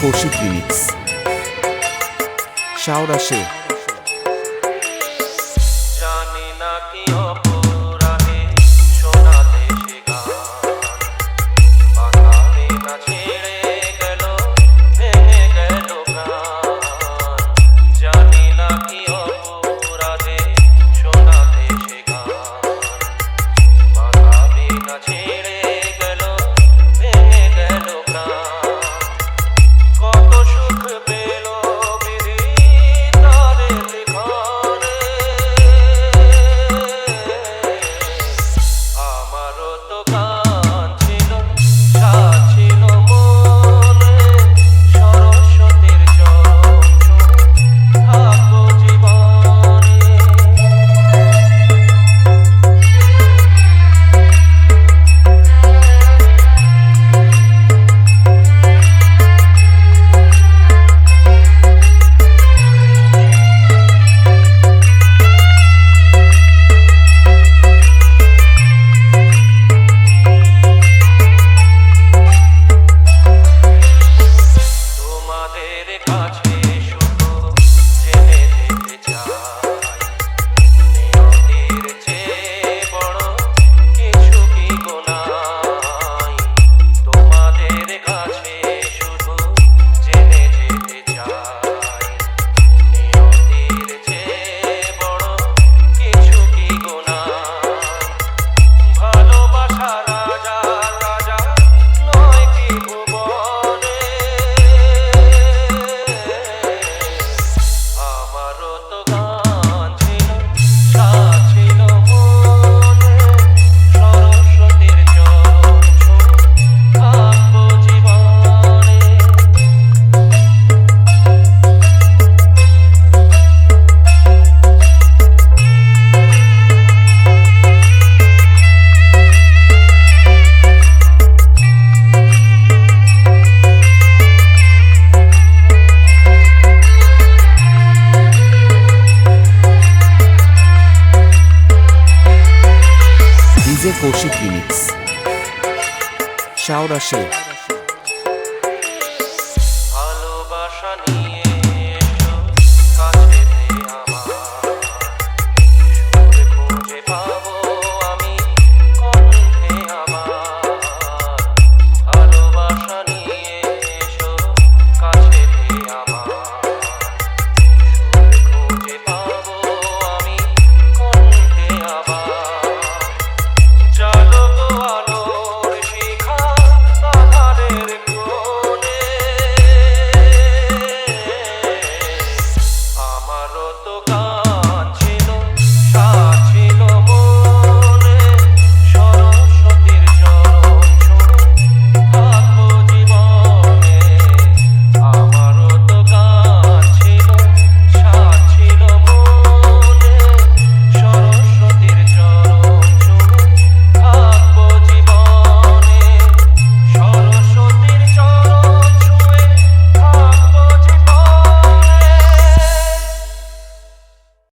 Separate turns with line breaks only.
Kaushik remix শাওরা সে
জানি না কি
কৌশিক রিমিক্স। শাওরা সে